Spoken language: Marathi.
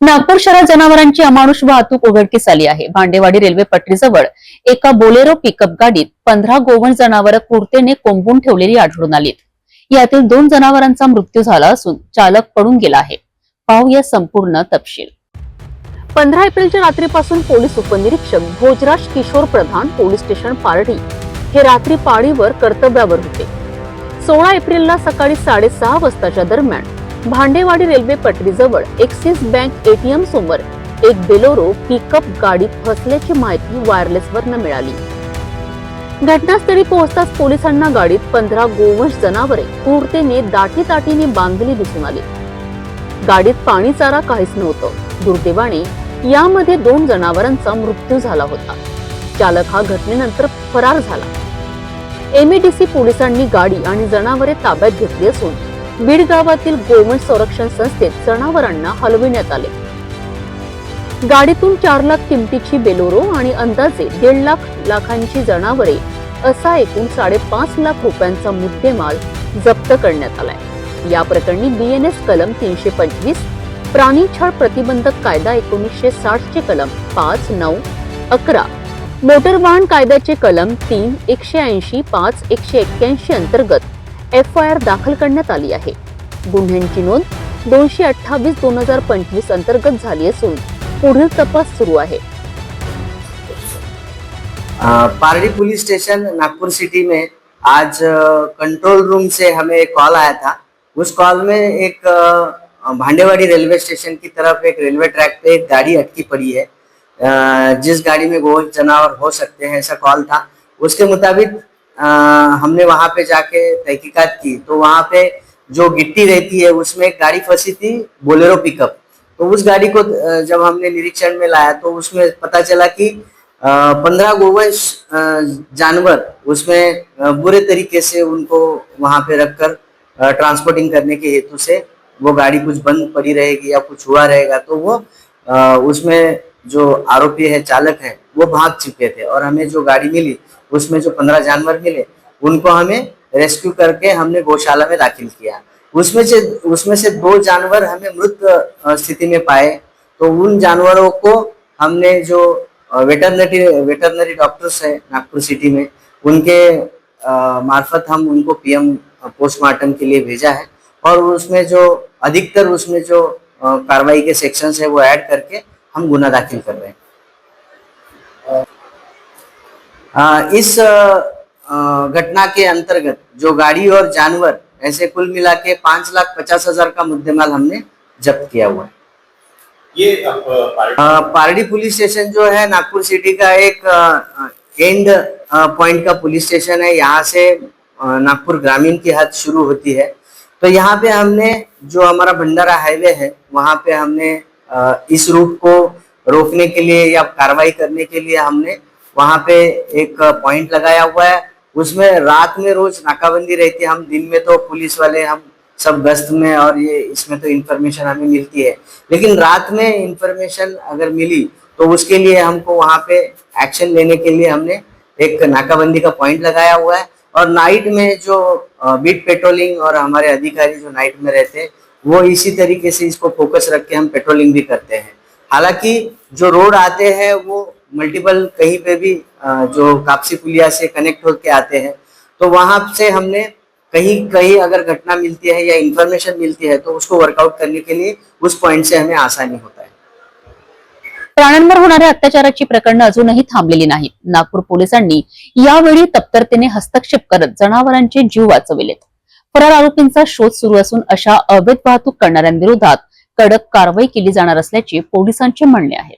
नागपूर शहरात जनावरांची अमानुष वाहतूक उघडकीस आली आहे. भांडेवाडी रेल्वे पटरीजवळ एका बोलेरो पिकअप गाडीत पंधरा गोवण जनावरं कुर्तेने कोंबून ठेवलेली आढळून आलीत यातील दोन जनावरांचा मृत्यू झाला असून चालक पडून गेला आहे. पाहूया संपूर्ण तपशील. पंधरा एप्रिलच्या रात्रीपासून पोलीस उपनिरीक्षक भोजराज किशोर प्रधान पोलीस स्टेशन पारडी हे रात्री पाळीवर कर्तव्यावर होते. सोळा एप्रिलला सकाळी साडेसहा वाजताच्या दरम्यान भांडेवाडी रेल्वे पटरीजवळ एक्सिस बँक एटीएम समोर एक बेलोरो पिकअप गाडीत फसल्याची माहिती वायरलेसवरनं मिळाली. घटनास्थळी पोहोचताच पोलिसांना गाडीत पंधरा गोवंश जनावरे क्रूरतेने दाटी दाटीने बांधली दिसून आली. गाडीत पाणी चारा काहीच नव्हतं. दुर्दैवाने यामध्ये दोन जनावरांचा मृत्यू झाला होता. चालक हा घटनेनंतर फरार झाला. एमएडीसी पोलिसांनी गाडी आणि जनावरे ताब्यात घेतली असून बीड गावातील गोवंश संरक्षण संस्थेत जनावरांना हलविण्यात आले. गाडीतून चार लाख किमतीची बेलोरो आणि अंदाजे दीड लाख लाखांची जनावरे असा एकूण साडेपाच लाख रुपयांचा मुद्देमाल जप्त करण्यात आलाय. या प्रकरणी बीएनएस कलम तीनशे पंचवीस प्राणी छळ प्रतिबंधक कायदा एकोणीसशे साठचे कलम पाच नऊ अकरा मोटर वाहन कायद्याचे कलम तीन एकशे ऐंशी पाच एकशे एक्क्याऐंशी अंतर्गत एफ आय आर दाखल करण्यात आली आहे. गुन्ह्यांची नोंद दोनशे अठ्ठावीस दोन हजार पंचवीस अंतर्गत झाली असून पुढील तपास सुरू आहे. Pardi police station Nagpur city में आज कंट्रोल रूम से हमें एक कॉल आया था। उस कॉल में एक भांडेवाड़ी रेलवे स्टेशन की तरफ एक रेलवे ट्रैक पे एक गाड़ी अटकी पड़ी है। जिस गाड़ी में गोल जनावर हो सकते हैं ऐसा कॉल था। उसके मुताबिक अ, हमने वहाँ पे जाके तहकीकात की। तो वहाँ पे जो गिट्टी रहती है उसमें एक गाड़ी फंसी थी बोलेरो पिकअप। तो उस गाड़ी को जब हमने निरीक्षण में लाया तो उसमें पता चला कि पंद्रह गोवंश जानवर उसमें बुरे तरीके से उनको वहाँ पे रखकर ट्रांसपोर्टिंग करने के हेतु से वो गाड़ी कुछ बंद पड़ी रहेगी या कुछ हुआ रहेगा तो वो उसमें जो आरोपी है चालक है वो भाग चुके थे और हमें जो गाड़ी मिली उसमें जो पंद्रह जानवर मिले, उनको हमें रेस्क्यू करके हमने गौशाला में दाखिल किया। उसमें से उसमें से दो जानवर हमें मृत स्थिति में पाए। तो उन जानवरों को हमने जो वेटरनरी वेटरनरी डॉक्टर्स है नागपुर सिटी में, उनके मार्फत हम उनको पीएम पोस्टमार्टम के लिए भेजा है। और उसमें जो, अधिकतर उसमें जो कार्रवाई के सेक्शंस है वो ऐड करके हम गुना दाखिल कर रहे हैं। इस घटना के अंतर्गत जो गाड़ी और जानवर ऐसे कुल मिला के पाँच लाख पचास हज़ार का मुद्देमाल हमने जब्त किया हुआ है। ये पारडी पुलिस स्टेशन जो है नागपुर सिटी का एक एंड पॉइंट का पुलिस स्टेशन है। यहाँ से नागपुर ग्रामीण की हद शुरू होती है। तो यहाँ पे हमने जो हमारा भंडारा हाईवे है वहाँ पे हमने इस रूट को रोकने के लिए या कार्रवाई करने के लिए हमने वहाँ पे एक पॉइंट लगाया हुआ है। उसमें रात में रोज नाकाबंदी रहती है। हम दिन में तो पुलिस वाले, हम सब गश्त में और ये इसमें तो इंफॉर्मेशन हमें मिलती है। लेकिन रात में इंफॉर्मेशन अगर मिली तो उसके लिए हमको वहाँ पे एक्शन लेने के लिए हमने एक नाकाबंदी का पॉइंट लगाया हुआ है। और नाइट में जो बीट पेट्रोलिंग और हमारे अधिकारी जो नाइट में रहते हैं, वो इसी तरीके से इसको फोकस रख के हम पेट्रोलिंग भी करते हैं। हालाँकि जो रोड आते हैं, वो मल्टीपल कहीं पे भी जो कापसी पुलिया से कनेक्ट होके आते हैं तो वहां से हमने कहीं कहीं अगर घटना मिलती है या इंफॉर्मेशन मिलती है तो उसको वर्कआउट करने के लिए उस पॉइंट से हमें आसानी होता है। प्राण्यांवर होणाऱ्या अत्याचाराची प्रकरणं अजूनही थांबलेली नाहीत. नागपूर पोलिसांनी यावेळी तप्तरतेने हस्तक्षेप करत जनावरांचे जीव वाचविलेत. फरार आरोपींचा शोध सुरू असून अशा अवैध वाहतूक करणाऱ्यांविरोधात कडक कारवाई केली जाणार असल्याचे पोलिसांचे म्हणणे आहे